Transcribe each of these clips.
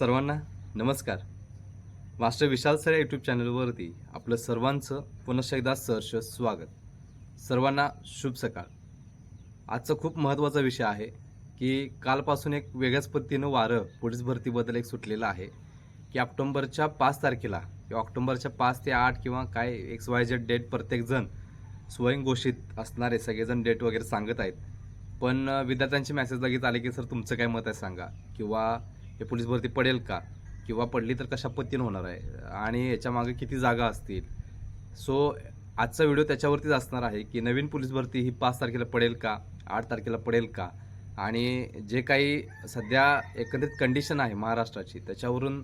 सर्वांना नमस्कार. Master Vishal sir YouTube चॅनलवरती आपलं सर्वांचं पुनश्च एकदा सहर्ष स्वागत. सर्वांना शुभ सकाळ. आजचा खूप महत्त्वाचा विषय आहे की कालपासून एक वेगळ्याच पद्धतीनं वारं पोलीस भरतीबद्दल एक सुटलेलं आहे की ऑक्टोंबरच्या पाच तारखेला किंवा ऑक्टोंबरच्या पाच ते आठ किंवा काय एक्स वाय झेड डेट प्रत्येकजण स्वयंघोषित असणारे सगळेजण डेट वगैरे सांगत आहेत. पण विद्यार्थ्यांचे मेसेज लगेच आले की सर तुमचं काय मत आहे सांगा. किंवा हे पोलीस भरती पडेल का? किंवा पडली तर कशा पद्धतीनं होणार आहे? आणि याच्यामागे किती जागा असतील? सो आजचा व्हिडिओ त्याच्यावरतीच असणार आहे की नवीन पोलीस भरती ही पाच तारखेला पडेल का? आठ तारखेला पडेल का? आणि जे काही सध्या एकंदरीत कंडिशन आहे महाराष्ट्राची त्याच्यावरून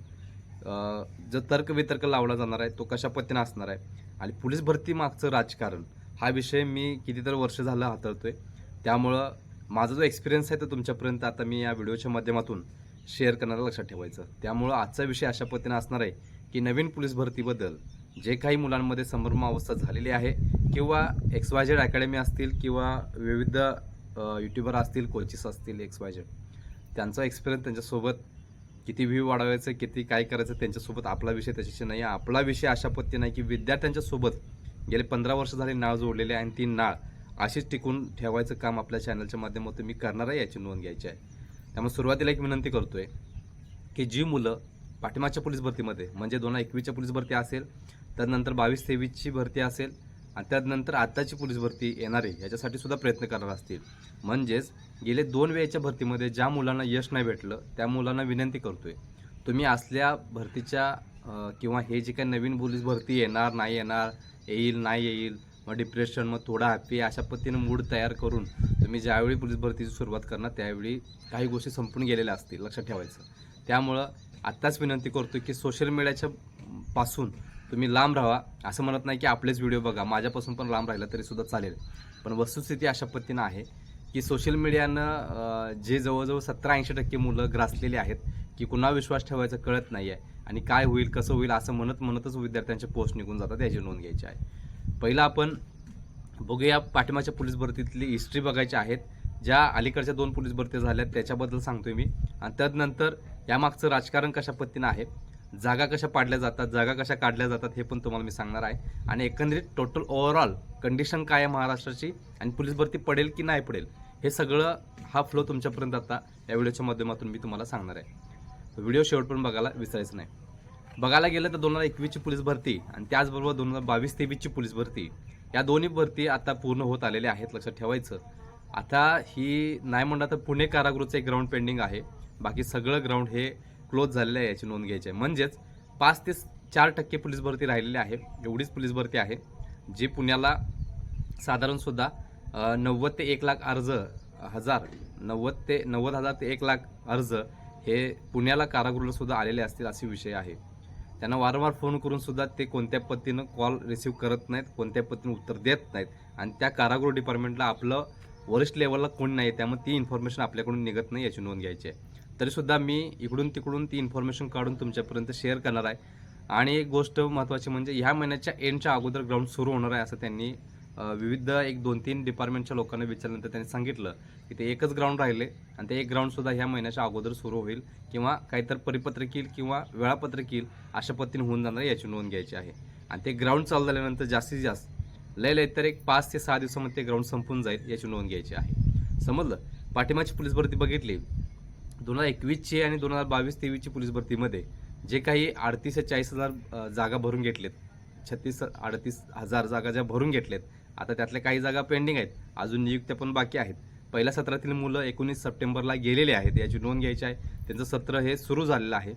जो तर्कवितर्क लावला जाणार आहे तो कशा पद्धतीनं असणार आहे? आणि पोलीस भरती मागचं राजकारण हा विषय मी कितीतरी वर्ष झालं हाताळतो आहे त्यामुळं माझा जो एक्सपिरियन्स आहे तो तुमच्यापर्यंत आता मी या व्हिडिओच्या माध्यमातून शेअर करण्याला लक्षात ठेवायचं. त्यामुळं आजचा विषय अशा पद्धतीने असणार आहे की नवीन पोलीस भरतीबद्दल जे काही मुलांमध्ये संभ्रमावस्था झालेली आहे किंवा एक्स वाय झेड अकॅडमी असतील किंवा विविध युट्यूबर असतील कोचेस असतील एक्स वाय झेड त्यांचा एक्सपिरियन्स त्यांच्यासोबत किती व्ह्यू वाढवायचं किती काय करायचं त्यांच्यासोबत आपला विषय त्याच्याशी नाही आहे. आपला विषय अशा पद्धतीने नाही की विद्यार्थ्यांच्यासोबत गेले पंधरा वर्ष झाली नाळ जोडलेली आहे आणि ती नाळ अशीच टिकून ठेवायचं काम आपल्या चॅनलच्या माध्यमातून मी करणार आहे याची नोंद घ्यायची आहे. त्यामुळे सुरुवातीला एक विनंती करतोय की जी मुलं पाठिमागच्या पोलीस भरतीमध्ये म्हणजे दोन हजार एकवीसच्या पोलीस भरती असेल त्यानंतर बावीस तेवीसची भरती असेल आणि त्यानंतर आत्ताची पोलीस भरती येणारी याच्यासाठी सुद्धा प्रयत्न करणार असतील. म्हणजेच गेले दोन वेळेच्या भरतीमध्ये ज्या मुलांना यश नाही भेटलं त्या मुलांना विनंती करतोय. तुम्ही असल्या भरतीच्या किंवा हे जे काही नवीन पोलीस भरती येणार नाही येणार येईल नाही येईल मग डिप्रेशन मग थोडा हॅपी अशा पद्धतीनं मूड तयार करून तुम्ही ज्यावेळी पोलीस भरतीची सुरुवात करणार त्यावेळी काही गोष्टी संपून गेलेल्या असतील लक्षात ठेवायचं. त्यामुळं आत्ताच विनंती करतो की सोशल मीडियाच्या पासून तुम्ही लांब राहा. असं म्हणत नाही की आपलेच व्हिडिओ बघा. माझ्यापासून पण लांब राहिलं तरी सुद्धा चालेल. पण वस्तुस्थिती अशा पद्धतीनं आहे की सोशल मीडियानं जे जवळजवळ सत्तर ऐंशी टक्के मुलं ग्रासलेली आहेत की कुणा विश्वास ठेवायचा कळत नाही आहे आणि काय होईल कसं होईल असं म्हणत म्हणतच विद्यार्थ्यांचे पोस्ट निघून जातात याची नोंद घ्यायची आहे. पहिलं आपण बघूया पाठिंबाच्या पोलीस भरतीतली हिस्ट्री बघायची आहेत. ज्या अलीकडच्या दोन पोलीस भरती झाल्यात त्याच्याबद्दल सांगतोय मी. आणि त्यानंतर यामागचं राजकारण कशा पद्धतीनं आहे जागा कशा पाडल्या जातात जागा कशा काढल्या जातात हे पण तुम्हाला मी सांगणार आहे. आणि एकंदरीत टोटल ओव्हरऑल कंडिशन काय आहे महाराष्ट्राची आणि पोलीस भरती पडेल की नाही पडेल हे सगळं हा फ्लो तुमच्यापर्यंत आता या व्हिडिओच्या माध्यमातून मी तुम्हाला सांगणार आहे. व्हिडिओ शेवटपर्यंत बघायला विसरायचं नाही. बघायला गेलं तर दोन हजार एकवीसची पोलीस भरती आणि त्याचबरोबर दोन हजार बावीस तेवीसची पोलीस भरती. या दोन्ही भरती आता पूर्ण होत आलेल्या आहेत लक्षात ठेवायचं. आता ही नाही म्हणलं तर पुणे कारागृहाचं एक ग्राउंड पेंडिंग आहे. बाकी सगळं ग्राउंड हे क्लोज झालेलं आहे याची नोंद घ्यायची आहे. म्हणजेच पाच ते चार टक्के पोलीस भरती राहिलेली आहे एवढीच पोलीस भरती आहे जी पुण्याला साधारणसुद्धा नव्वद ते एक लाख अर्ज हजार नव्वद ते नव्वद हजार ते एक लाख अर्ज हे पुण्याला कारागृहाला सुद्धा आलेले असतील असे विषय आहे. त्यांना वारंवार फोन करून सुद्धा ते कोणत्या पद्धतीनं कॉल रिसीव्ह करत नाहीत कोणत्या पद्धतीनं उत्तर देत नाहीत. आणि त्या कारागृह डिपार्टमेंटला आपलं वरिष्ठ लेवलला कोण नाही त्यामुळे ती इन्फॉर्मेशन आपल्याकडून निघत नाही याची नोंद घ्यायची आहे. तरीसुद्धा मी इकडून तिकडून ती इन्फॉर्मेशन काढून तुमच्यापर्यंत शेअर करणार आहे. आणि एक गोष्ट महत्त्वाची म्हणजे ह्या महिन्याच्या एंडच्या अगोदर ग्राउंड सुरू होणार आहे असं त्यांनी विविध एक दोन तीन डिपार्टमेंटच्या लोकांना विचारल्यानंतर त्यांनी सांगितलं की ते एकच ग्राउंड राहिले आणि ते एक ग्राउंडसुद्धा ह्या महिन्याच्या अगोदर सुरू होईल किंवा काहीतरी परिपत्रक येईल किंवा वेळापत्रक येईल अशा पद्धतीने होऊन जाणार याची नोंद घ्यायची आहे. आणि ते ग्राउंड चालू झाल्यानंतर जास्तीत जास्त लय लय तर एक पाच ते सहा दिवसामध्ये ते ग्राउंड संपून जाईल याची नोंद घ्यायची आहे. समजलं? पाठिंबाची पोलीस भरती बघितली. दोन हजार एकवीसची आणि दोन हजार बावीस तेवीसची पोलीस भरतीमध्ये जे काही अडतीस ते चाळीस हजार जागा भरून घेतलेत छत्तीस अडतीस हजार जागा ज्या भरून घेतल्यात आता त्यातल्या काही जागा पेंडिंग आहेत. अजून नियुक्त्या पण बाकी आहेत. पहिल्या सत्रातील मुलं एकोणीस सप्टेंबरला गेलेले आहेत याची नोंद घ्यायची आहे. त्यांचं सत्र हे सुरू झालेलं आहे.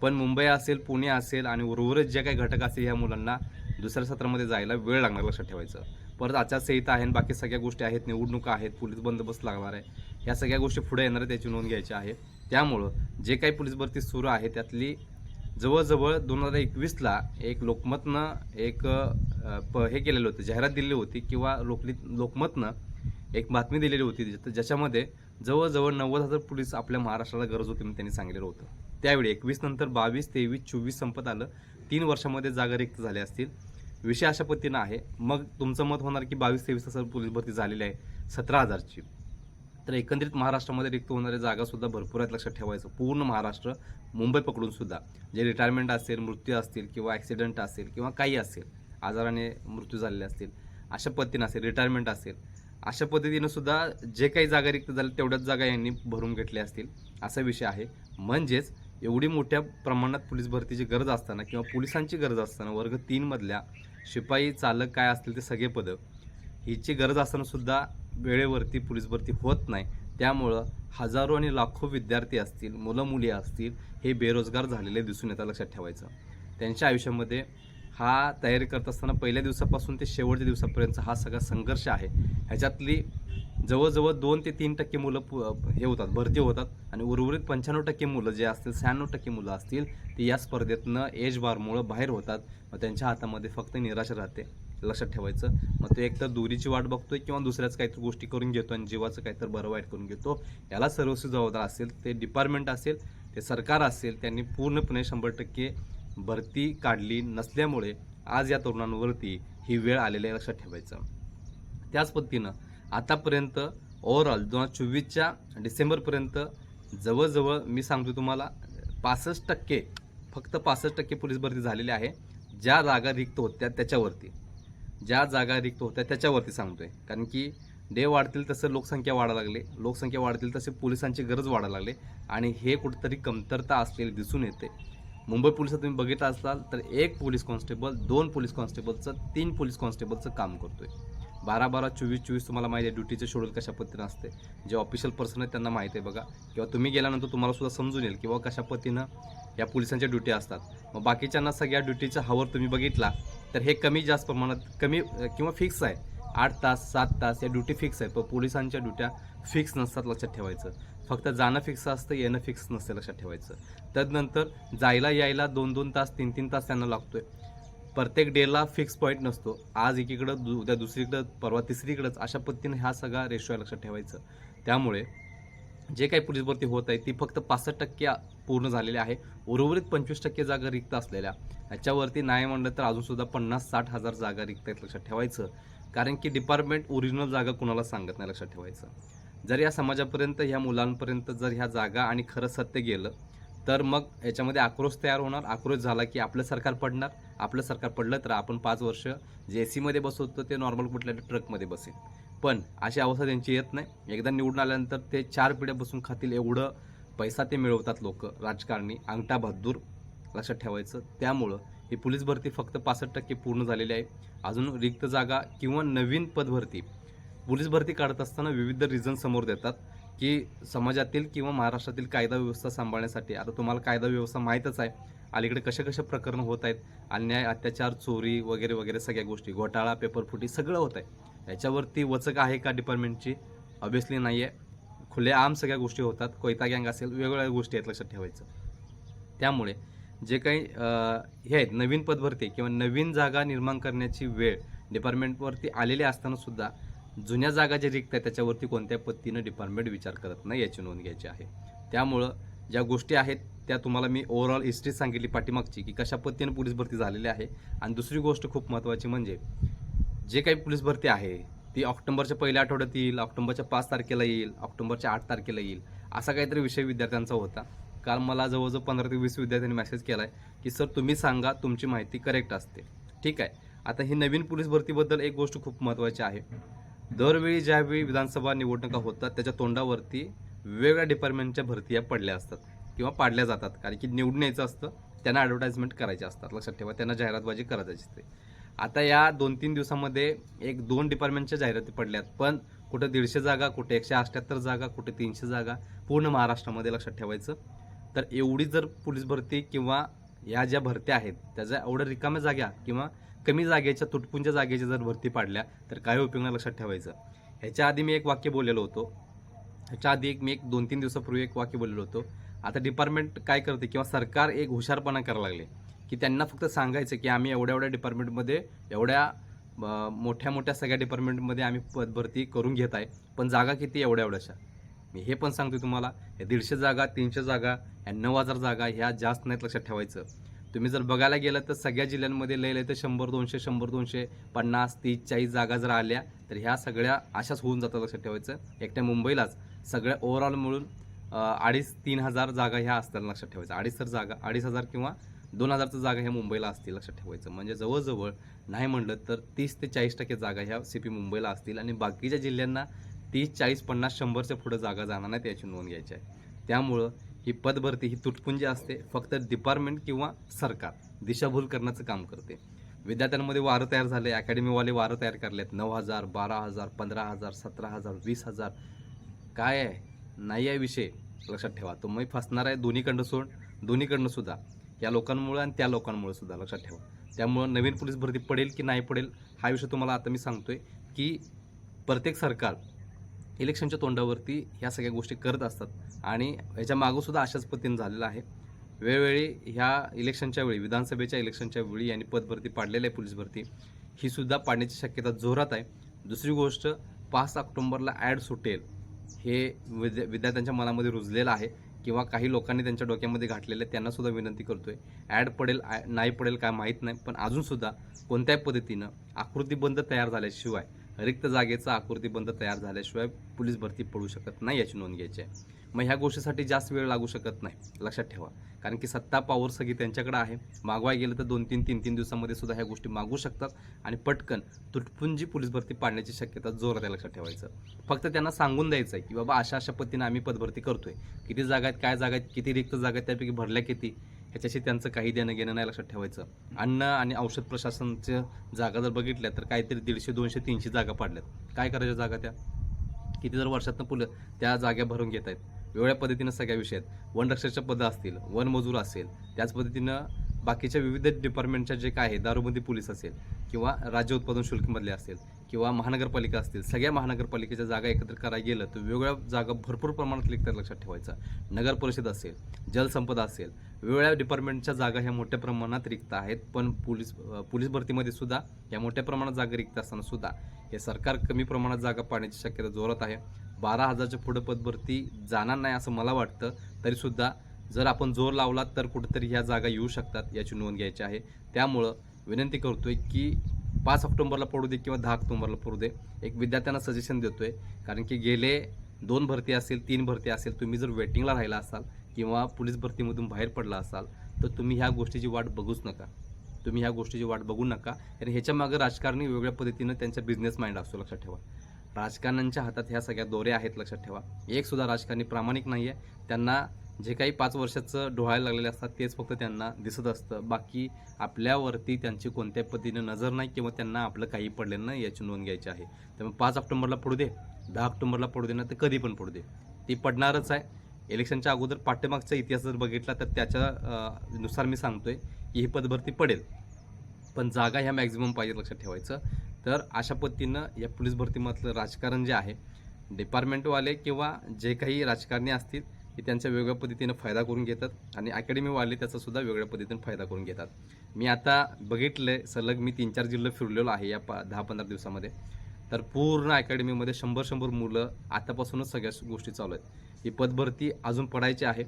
पण मुंबई असेल पुणे असेल आणि उर्वरित जे काही घटक असतील ह्या मुलांना दुसऱ्या सत्रामध्ये जायला वेळ लागणार लक्षात ठेवायचं. परत आचारसंहिता आहे आणि बाकी सगळ्या गोष्टी आहेत. निवडणुका आहेत पोलीस बंदोबस्त लागणार आहे. ह्या सगळ्या गोष्टी पुढे येणार आहेत त्याची नोंद घ्यायची आहे. त्यामुळं जे काही पोलीस भरती सुरू आहे त्यातली जवळजवळ दोन हजार एकवीसला एक लोकमतनं एक प हे केलेलं होतं जाहिरात दिलेली होती किंवा लोकली लोकमतनं एक बातमी दिलेली होती ज्याच्यामध्ये जवळजवळ नव्वद हजार पोलीस आपल्या महाराष्ट्राला गरज होती म्हणून त्यांनी सांगितलेलं होतं. त्यावेळी एकवीस नंतर बावीस तेवीस चोवीस संपत आलं तीन वर्षामध्ये जागा रिक्त झाल्या असतील. विषय अशा पद्धतीनं आहे. मग तुमचं मत होणार की बावीस तेवीस हजार पोलीस भरती झालेली आहे सतरा हजारची. तर एकंदरीत महाराष्ट्रामध्ये रिक्त होणाऱ्या जागासुद्धा भरपूर आहेत लक्षात ठेवायचं. पूर्ण महाराष्ट्र मुंबई पकडून सुद्धा. जे रिटायरमेंट असेल मृत्यू असतील किंवा ॲक्सिडेंट असेल किंवा काही असेल आजाराने मृत्यू झालेले असतील अशा पद्धतीनं असेल रिटायरमेंट असेल अशा पद्धतीनं सुद्धा जे काही जागा रिक्त झाल्या तेवढ्याच जागा यांनी भरून घेतल्या असतील असा विषय आहे. म्हणजेच एवढी मोठ्या प्रमाणात पोलीस भरतीची गरज असताना किंवा पोलिसांची गरज असताना वर्ग तीनमधल्या शिपाई चालक काय असतील ते सगळे पदं हिची गरज असतानासुद्धा वेळेवरती पोलीस भरती होत नाही. त्यामुळं हजारो आणि लाखो विद्यार्थी असतील मुलं मुली असतील हे बेरोजगार झालेले दिसून येतात लक्षात ठेवायचं. त्यांच्या आयुष्यामध्ये हा तयारी करत असताना पहिल्या दिवसापासून ते शेवटच्या दिवसापर्यंतचा हा सगळा संघर्ष आहे. ह्याच्यातली जवळजवळ दोन ते तीन टक्के मुलं पु- हे होतात भरती होतात आणि उर्वरित पंच्याण्णव टक्के मुलं जे असतील शहाण्णव टक्के मुलं असतील ती या स्पर्धेतनं एज बारमुळं बाहेर होतात. मग त्यांच्या हातामध्ये फक्त निराशा राहते लक्षात ठेवायचं. मग तो एकतर दुरीची वाट बघतोय किंवा दुसऱ्याच काहीतरी गोष्टी करून घेतो आणि जीवाचं काहीतरी बरं वाईट करून घेतो. याला सर्वस्वी जबाबदार असेल ते डिपार्टमेंट असेल ते सरकार असेल त्यांनी पूर्णपणे शंभर टक्के भरती काढली नसल्यामुळे आज या तरुणांवरती ही वेळ आलेली आहे लक्षात ठेवायचं. त्याच पद्धतीनं आतापर्यंत ओव्हरऑल दोन हजार चोवीसच्या डिसेंबरपर्यंत जवळजवळ मी सांगतो तुम्हाला पासष्ट टक्के फक्त पासष्ट टक्के पोलीस भरती झालेली आहे. ज्या जागा रिक्त होत्या त्याच्यावरती. ज्या जागा रिक्त होत्या त्याच्यावरती सांगतोय. कारण की डे वाढतील तसं लोकसंख्या वाढायला लागली. लोकसंख्या वाढतील तसे पोलिसांची गरज वाढायला लागली. आणि हे कुठंतरी कमतरता असलेली दिसून येते. मुंबई पोलिसात तुम्ही बघितला असाल तर एक पोलीस कॉन्स्टेबल दोन पोलीस कॉन्स्टेबलचं तीन पोलीस कॉन्स्टेबलचं काम करतो आहे बारा बारा चोवीस चोवीस तुम्हाला माहिती आहे ड्युटीचं शेड्यूल कशा पद्धतीनं असते. जे ऑफिशियल पर्सन आहेत त्यांना माहिती आहे बघा. किंवा तुम्ही गेल्यानंतर तुम्हाला सुद्धा समजून येईल किंवा कशा पद्धतीनं या पोलिसांच्या ड्युटी असतात. मग बाकीच्यांना सगळ्या ड्युटीचा हावर तुम्ही बघितला तर हे कमी जास्त प्रमाणात कमी किंवा फिक्स आहे. आठ तास सात तास या ड्युटी फिक्स आहेत पण पोलिसांच्या ड्युट्या फिक्स नसतात लक्षात ठेवायचं. फक्त जाणं फिक्स असतं येणं फिक्स नसतं लक्षात ठेवायचं. त्यानंतर जायला यायला दोन दोन तास तीन तीन तास त्यांना आहे प्रत्येक डेला फिक्स पॉईंट नसतो. आज एकीकडं दु उद्या दुसरीकडं परवा तिसरीकडंच अशा पद्धतीने हा सगळा रेशो आहे लक्षात ठेवायचं. त्यामुळे जे काही पोलीस भरती होत आहे ती फक्त पासष्ट टक्के पूर्ण झालेली आहे. उर्वरित पंचवीस टक्के जागा रिक्त असलेल्या. ह्याच्यावरती नाही म्हणलं तर अजूनसुद्धा पन्नास साठ हजार जागा रिक्त आहेत लक्षात ठेवायचं. कारण की डिपार्टमेंट ओरिजिनल जागा कुणाला सांगत नाही लक्षात ठेवायचं. जर या समाजापर्यंत ह्या मुलांपर्यंत जर ह्या जागा आणि खरं सत्य गेलं तर मग याच्यामध्ये आक्रोश तयार होणार. आक्रोश झाला की आपलं सरकार पडणार. आपलं सरकार पडलं तर आपण पाच वर्ष जे सीमध्ये बसवतो ते नॉर्मल कुठल्या ट्रकमध्ये बसेल. पण अशी अवस्था त्यांची येत नाही. एकदा निवडून आल्यानंतर ते चार पिढ्या बसून खातील एवढं पैसा ते मिळवतात लोक राजकारणी अंगठा बहादूर लक्षात ठेवायचं. त्यामुळं ही पोलीस भरती फक्त पासष्ट टक्के पूर्ण झालेली आहे. अजून रिक्त जागा किंवा नवीन पदभरती पोलीस भरती काढत असताना विविध रिझन समोर देतात की समाजातील किंवा महाराष्ट्रातील कायदा व्यवस्था सांभाळण्यासाठी. आता तुम्हाला कायदा व्यवस्था माहीतच आहे. अलीकडे कशा कशा प्रकरणं होत आहेत? अन्याय अत्याचार चोरी वगैरे वगैरे सगळ्या गोष्टी. घोटाळा पेपरफुटी सगळं होत आहे. याच्यावरती वचक आहे का डिपार्टमेंटची ऑब्विसली नाही आहे खुलेआम सगळ्या गोष्टी होतात. कोयता गँग असेल वेगवेगळ्या गोष्टी आहेत लक्षात ठेवायचं. त्यामुळे जे काही हे आहेत नवीन पदभरती किंवा नवीन जागा निर्माण करण्याची वेळ डिपार्टमेंटवरती आलेली असताना सुद्धा जुन्या जागा जे रिक्त आहेत त्याच्यावरती कोणत्या पद्धतीनं डिपार्टमेंट विचार करत नाही याची नोंद घ्यायची आहे. त्यामुळं ज्या गोष्टी आहेत त्या तुम्हाला मी ओव्हरऑल हिस्ट्री सांगितली पाठीमागची की कशा पद्धतीनं पोलीस भरती झालेली आहे. आणि दुसरी गोष्ट खूप महत्त्वाची म्हणजे जे काही पोलीस भरती आहे ती ऑक्टोबरच्या पहिल्या आठवड्यात येईल ऑक्टोबरच्या पाच तारखेला येईल ऑक्टोबरच्या आठ तारखेला येईल असा काहीतरी विषय विद्यार्थ्यांचा होता. काल मला जवळजवळ पंधरा ते वीस विद्यार्थ्यांनी मेसेज केला आहे की सर तुम्ही सांगा तुमची माहिती करेक्ट असते. ठीक आहे. आता ही नवीन पोलीस भरतीबद्दल एक गोष्ट खूप महत्त्वाची आहे. दरवेळी ज्यावेळी विधानसभा निवडणुका होतात त्याच्या तोंडावरती वेगवेगळ्या डिपार्टमेंटच्या भरती या पडल्या असतात किंवा पाडल्या जातात. कारण की निवडून यायचं असतं त्यांना ॲडव्हर्टाईजमेंट करायचे असतात. लक्षात ठेवा त्यांना जाहिरातबाजी करायची असते. आता या दोन तीन दिवसामध्ये एक दोन डिपार्टमेंटच्या जाहिराती पडल्यात. पण कुठं दीडशे जागा कुठे एकशे अठ्ठ्याहत्तर जागा कुठे तीनशे जागा पूर्ण महाराष्ट्रामध्ये लक्षात ठेवायचं. तर एवढी जर पोलीस भरती किंवा या ज्या भरत्या आहेत त्याच्या एवढ्या रिकाम्या जाग्या किंवा कमी जागेच्या तुटपुंच्या जागेच्या जर भरती पाडल्या तर काय उपयोग नाही लक्षात ठेवायचं. ह्याच्या आधी मी एक वाक्य बोललेलो होतो. ह्याच्या आधी एक मी एक दोन तीन दिवसापूर्वी एक वाक्य बोललेलो होतो. आता डिपार्टमेंट काय करते किंवा सरकार एक हुशारपणा करायला लागले की त्यांना फक्त सांगायचं की आम्ही एवढ्या एवढ्या डिपार्टमेंटमध्ये एवढ्या मोठ्या मोठ्या सगळ्या डिपार्टमेंटमध्ये आम्ही पदभरती करून घेत आहे पण जागा किती एवढ्या एवढ्याशा. मी हे पण सांगतो तुम्हाला हे दीडशे जागा तीनशे जागा या नऊ हजार जागा ह्या जास्त नाहीत लक्षात ठेवायचं. तुम्ही जर बघायला गेलं तर सगळ्या जिल्ह्यांमध्ये लय लय तर शंभर दोनशे शंभर दोनशे पन्नास तीस चाळीस जागा जर आल्या तर ह्या सगळ्या अशाच होऊन जातात लक्षात ठेवायचं. एकट्या मुंबईलाच सगळ्या ओव्हरऑल मिळून अडीच तीन हजार जागा ह्या असताना लक्षात ठेवायचं. अडीच तर जागा अडीच हजार किंवा दोन हजारचं जागा ह्या मुंबईला असतील लक्षात ठेवायचं. म्हणजे जवळजवळ नाही म्हणलं तर तीस ते चाळीस टक्के जागा ह्या सी पी मुंबईला असतील आणि बाकीच्या जिल्ह्यांना तीस चाळीस पन्नास शंभरच्या पुढं जागा जाणार नाही त्याची नोंद घ्यायची आहे. त्यामुळं ही पदभरती ही तुटपुंजी असते. फक्त डिपार्टमेंट किंवा सरकार दिशाभूल करण्याचं काम करते. विद्यार्थ्यांमध्ये वारं तयार झाले अकॅडमीवाले वारं तयार करले आहेत नऊ हजार बारा हजार पंधरा हजार सतरा हजार वीस हजार. काय आहे? नाही आहे विषय. लक्षात ठेवा. तुम्ही फसणार आहे दोन्हीकडनं सोड. दोन्हीकडनं सुद्धा. या लोकांमुळं आणि त्या लोकांमुळे सुद्धा. लक्षात ठेवा. त्यामुळं नवीन पोलीस भरती पडेल की नाही पडेल हा विषय तुम्हाला आता मी सांगतोय की प्रत्येक सरकार इलेक्शनच्या तोंडावरती ह्या सगळ्या गोष्टी करत असतात. आणि ह्याच्या मागंसुद्धा अशाच पद्धतीनं झालेलं आहे. वेळोवेळी ह्या इलेक्शनच्या वेळी विधानसभेच्या इलेक्शनच्या वेळी यांनी पदभरती पाडलेली आहे पोलीस भरती. ही सुद्धा पाडण्याची शक्यता जोरात आहे. दुसरी गोष्ट पाच ऑक्टोंबरला ॲड सुटेल हे विद्या विद्यार्थ्यांच्या मनामध्ये रुजलेलं आहे किंवा काही लोकांनी त्यांच्या डोक्यामध्ये घातलेलं आहे त्यांनासुद्धा विनंती करतो आहे ॲड पडेल नाही पडेल काय माहीत नाही पण अजूनसुद्धा कोणत्याही पद्धतीनं आकृतीबंध तयार झाल्याशिवाय रिक्त जागेचा आकृतीबंध तयार झाल्याशिवाय पोलीस भरती पडू शकत नाही याची नोंद घ्यायची आहे. मग ह्या गोष्टीसाठी जास्त वेळ लागू शकत नाही लक्षात ठेवा. कारण की सत्ता पावर सगळी त्यांच्याकडे आहे. मागवाय गेलं तर दोन तीन तीन तीन दिवसामध्ये सुद्धा ह्या गोष्टी मागू शकतात आणि पटकन तुटपुंजी पोलीस भरती पाडण्याची शक्यता जोरात आहे लक्षात ठेवायचं. फक्त त्यांना सांगून द्यायचं आहे की बाबा अशा अशा पद्धतीने आम्ही पदभरती करतोय. किती जागा आहेत काय जागा आहेत किती रिक्त जागा आहेत त्यापैकी भरल्या किती? ह्याच्याशी त्यांचं काही देणं घेणं नाही लक्षात ठेवायचं. अन्न आणि औषध प्रशासनच्या जागा जर बघितल्या तर काहीतरी दीडशे दोनशे तीनशे जागा पाडल्यात. काय करायच्या जागा त्या? किती जर वर्षातनं पुलं त्या जागा भरून घेत आहेत. वेगळ्या पद्धतीनं सगळ्या विषयात आहेत. वनरक्षकच्या पदं असतील वन मजूर असेल त्याच पद्धतीनं बाकीच्या विविध डिपार्टमेंटच्या जे काय आहे दारूबंदी पोलीस असेल किंवा राज्य उत्पादन शुल्कमधले असेल किंवा महानगरपालिका असतील सगळ्या महानगरपालिकेच्या जागा एकत्र करायला गेलं तर वेगवेगळ्या जागा भरपूर प्रमाणात लिखतात लक्षात ठेवायचं. नगर परिषद असेल जलसंपदा असेल वेगवेगळ्या डिपार्टमेंटच्या जागा ह्या मोठ्या प्रमाणात रिक्त आहेत पण पोलीस पोलीस भरतीमध्ये सुद्धा या मोठ्या प्रमाणात जागा रिक्त असताना सुद्धा हे सरकार कमी प्रमाणात जागा पाण्याची शक्यता जोरात आहे. बारा हजारच्या पुढं पदभरती जाणार नाही असं मला वाटतं तरीसुद्धा जर आपण जोर लावला तर कुठेतरी ह्या जागा येऊ शकतात याची नोंद घ्यायची आहे. त्यामुळं विनंती करतोय की पाच ऑक्टोबरला पडू दे किंवा दहा ऑक्टोबरला पडू दे एक विद्यार्थ्यांना सजेशन देतोय. कारण की गेले दोन भरती असेल तीन भरती असेल तुम्ही जर वेटिंगला राहिला असाल किंवा पोलीस भरतीमधून बाहेर पडला असाल तर तुम्ही ह्या गोष्टीची वाट बघूच नका. तुम्ही ह्या गोष्टीची वाट बघू नका. आणि ह्याच्यामागं राजकारणी वेगळ्या पद्धतीनं त्यांचा बिझनेस माइंड असतो लक्षात ठेवा. राजकारण्यांच्या हातात ह्या सगळ्या दोऱ्या आहेत लक्षात ठेवा. एकसुद्धा राजकारणी प्रामाणिक नाही आहे त्यांना जे काही पाच वर्षाचं डोळायला लागलेले असतात तेच फक्त त्यांना दिसत असतं. बाकी आपल्यावरती त्यांची कोणत्याही पद्धतीनं नजर नाही किंवा त्यांना आपलं काही पडलेलं नाही याची नोंद घ्यायची आहे. त्यामुळे पाच ऑक्टोबरला पडू दे दहा ऑक्टोबरला पडू दे ना तर कधी पण पडू दे. ती पडणारच आहे. इलेक्शनच्या अगोदर पाठ्यमागचा इतिहास जर बघितला तर त्याच्या नुसार मी सांगतोय की ही पदभरती पडेल. पण जागा ह्या मॅक्झिमम पाहिजे लक्षात ठेवायचं. तर अशा पद्धतीनं या पोलीस भरतीमधलं राजकारण जे आहे डिपार्टमेंटवाले किंवा जे काही राजकारणी असतील हे त्यांच्या वेगळ्या पद्धतीनं फायदा करून घेतात आणि अकॅडमीवाले त्याचासुद्धा वेगळ्या पद्धतीनं फायदा करून घेतात. मी आता बघितलं सलग मी तीन चार जिल्हे फिरलेलो आहे या पा दहा पंधरा दिवसामध्ये. तर पूर्ण अकॅडमीमध्ये शंभर शंभर मुलं आतापासूनच सगळ्या गोष्टी चालू आहेत. ही पदभरती अजून पडायची आहे.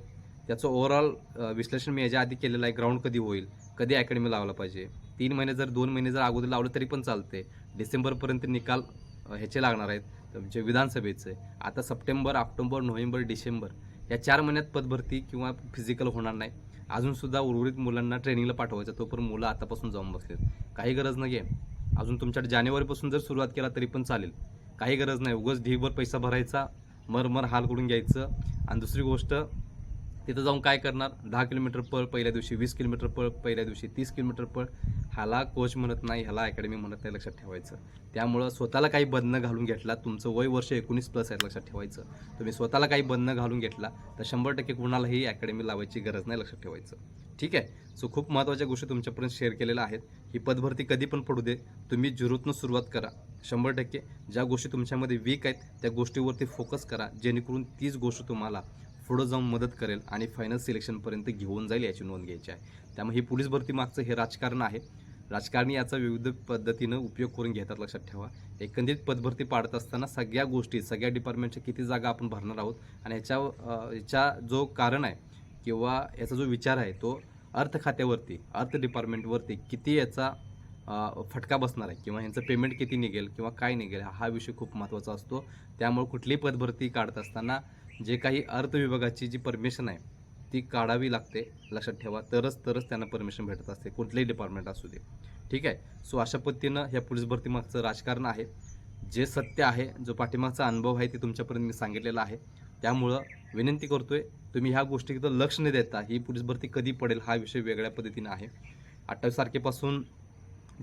त्याचं ओव्हरऑल विश्लेषण मी याच्या आधी केलेलं आहे ग्राउंड कधी होईल कधी अकॅडमी लावला पाहिजे. तीन महिने जर दोन महिने जर अगोदर लावलं तरी पण चालते डिसेंबरपर्यंत निकाल ह्याचे लागणार आहेत. तुमचे विधानसभेचे आता सप्टेंबर ऑक्टोबर नोव्हेंबर डिसेंबर या चार महिन्यात पदभरती किंवा फिजिकल होणार नाही. अजूनसुद्धा उर्वरित मुलांना ट्रेनिंगला पाठवायचं पण मुलं आतापासून जाऊन बसलेत. काही गरज नाही आहे अजून तुमच्या जानेवारीपासून जर सुरुवात केला तरी पण चालेल. काही गरज नाही. उगाच ढीभर पैसा भरायचा मरमर हाल करून घ्यायचं. आणि दुसरी गोष्ट तिथं जाऊन काय करणार? दहा किलोमीटर पळ पहिल्या दिवशी वीस किलोमीटर पळ पहिल्या दिवशी तीस किलोमीटर पळ ह्याला कोच म्हणत नाही ह्याला अकॅडमी म्हणत नाही लक्षात ठेवायचं. त्यामुळं स्वतःला काही बंधनं घालून घेतला तुमचं वय वर्ष एकोणीस प्लस आहे लक्षात ठेवायचं. तुम्ही स्वतःला काही बंधनं घालून घेतला तर शंभर टक्के कुणालाही अकॅडमी लावायची गरज नाही लक्षात ठेवायचं. ठीक आहे? सो खूप महत्त्वाच्या गोष्टी तुमच्यापर्यंत शेअर केलेल्या आहेत. ही पदभरती कधी पण पडू दे. तुम्ही जुरूतनं सुरुवात करा. शंभर टक्के ज्या गोष्टी तुमच्यामध्ये वीक आहेत त्या गोष्टीवरती फोकस करा. जेणेकरून तीच गोष्ट तुम्हाला पुढं जाऊन मदत करेल आणि फायनल सिलेक्शनपर्यंत घेऊन जाईल याची नोंद घ्यायची आहे. त्यामुळे ही पोलीस भरती मागचं हे राजकारण आहे. राजकारणी याचा विविध पद्धतीनं उपयोग करून घेतात लक्षात ठेवा. एकंदरीत पदभरती पाडत असताना सगळ्या गोष्टी सगळ्या डिपार्टमेंटच्या किती जागा आपण भरणार आहोत आणि ह्याच्या अं, ह्याच्या जो कारण आहे किंवा याचा जो विचार आहे तो अर्थ खात्यावरती अर्थ डिपार्टमेंटवरती किती याचा फटका बसणार आहे किंवा यांचं पेमेंट किती निघेल किंवा काय निघेल हा विषय खूप महत्त्वाचा असतो. त्यामुळे कुठलीही पदभरती काढत असताना जे काही अर्थ विभागाची जी परमिशन आहे ती काढावी लागते लक्षात ठेवा. तरच तरच त्यांना परमिशन भेटत असते कुठलेही डिपार्टमेंट असू दे. ठीक आहे? सो अशा पद्धतीनं ह्या पोलीस भरतीमागचं राजकारण आहे. जे सत्य आहे जो पाठीमागचा अनुभव आहे ते तुमच्यापर्यंत मी सांगितलेला आहे. त्यामुळं विनंती करतोय तुम्ही ह्या गोष्टीकडं लक्ष न देता ही पोलीस भरती कधी पडेल हा विषय वेगळ्या पद्धतीनं आहे. अठ्ठावीस तारखेपासून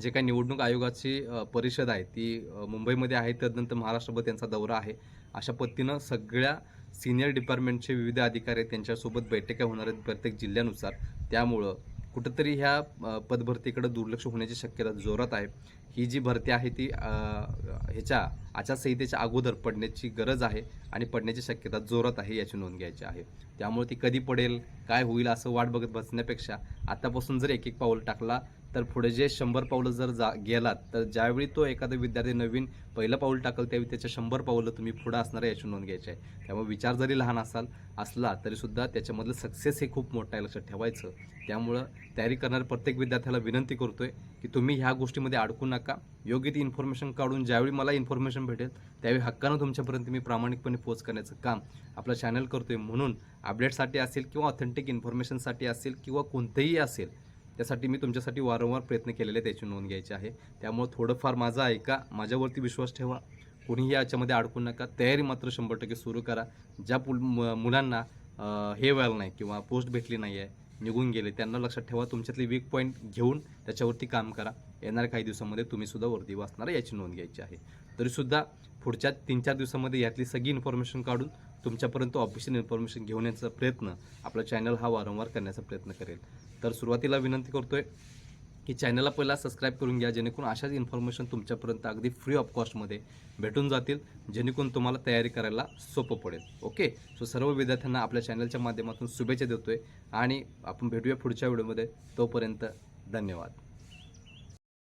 जे काही निवडणूक आयोगाची परिषद आहे ती मुंबईमध्ये आहे त्यानंतर महाराष्ट्रभर त्यांचा दौरा आहे. अशा पद्धतीनं सगळ्या सिनियर डिपार्टमेंटचे विविध अधिकारी आहेत त्यांच्यासोबत बैठका होणार आहेत प्रत्येक जिल्ह्यानुसार. त्यामुळं कुठंतरी ह्या पदभरतीकडे दुर्लक्ष होण्याची शक्यता जोरात आहे. ही जी भरती आहे ती ह्याच्या आचारसंहितेच्या अगोदर पडण्याची गरज आहे आणि पडण्याची शक्यता जोरात आहे याची नोंद घ्यायची आहे. त्यामुळे ती कधी पडेल काय होईल असं वाट बघत बसण्यापेक्षा आतापासून जर एक एक पाऊल टाकला तर पुढे जे शंभर पावलं जर जा गेलात तर ज्यावेळी तो एखादा विद्यार्थी नवीन पहिलं पाऊल टाकल त्यावेळी त्याच्या शंभर पावलं तुम्ही पुढं असणार याची नोंद घ्यायची आहे. त्यामुळे विचार जरी लहान असाल असला तरीसुद्धा त्याच्यामधलं सक्सेस हे खूप मोठं आहे लक्षात ठेवायचं. त्यामुळं तयारी करणाऱ्या प्रत्येक विद्यार्थ्याला विनंती करतोय की तुम्ही ह्या गोष्टीमध्ये अडकू नका. योग्य ती इन्फॉर्मेशन काढून ज्यावेळी मला इन्फॉर्मेशन भेटेल त्यावेळी हक्कानं तुमच्यापर्यंत मी प्रामाणिकपणे पोच करण्याचं काम आपलं चॅनल करतोय. म्हणून अपडेटसाठी असेल किंवा ऑथेंटिक इन्फॉर्मेशनसाठी असेल किंवा कोणतंही असेल त्यासाठी मी तुमच्यासाठी वारंवार प्रयत्न केलेले त्याची नोंद घ्यायची आहे. त्यामुळे थोडंफार माझा ऐका माझ्यावरती विश्वास ठेवा. कोणीही याच्यामध्ये अडकू नका. तयारी मात्र शंभर टक्के सुरू करा. ज्या पुल मुलांना हे व्हायला नाही किंवा पोस्ट भेटली नाही आहे निघून गेले त्यांना लक्षात ठेवा. तुमच्यातले वीक पॉईंट घेऊन त्याच्यावरती काम करा. येणाऱ्या काही दिवसामध्ये तुम्हीसुद्धा वरती वाचणार याची नोंद घ्यायची आहे. तरीसुद्धा पुढच्या तीन चार दिवसामध्ये यातली सगळी इन्फॉर्मेशन काढून तुमच्यापर्यंत ऑफिशियल इन्फॉर्मेशन घेऊन याचा प्रयत्न आपला चॅनल हा वारंवार करण्याचा प्रयत्न करेल. तर सुरुवातीला विनंती करतोय की चॅनलला पहिला सबस्क्राईब करून घ्या जेणेकरून अशाच इन्फॉर्मेशन तुमच्यापर्यंत अगदी फ्री ऑफ कॉस्टमध्ये भेटून जातील जेणेकरून तुम्हाला तयारी करायला सोपं पडेल. ओके सो सर्व विद्यार्थ्यांना आपल्या चॅनलच्या माध्यमातून शुभेच्छा देतोय आणि आपण भेटूया पुढच्या व्हिडिओमध्ये तोपर्यंत धन्यवाद.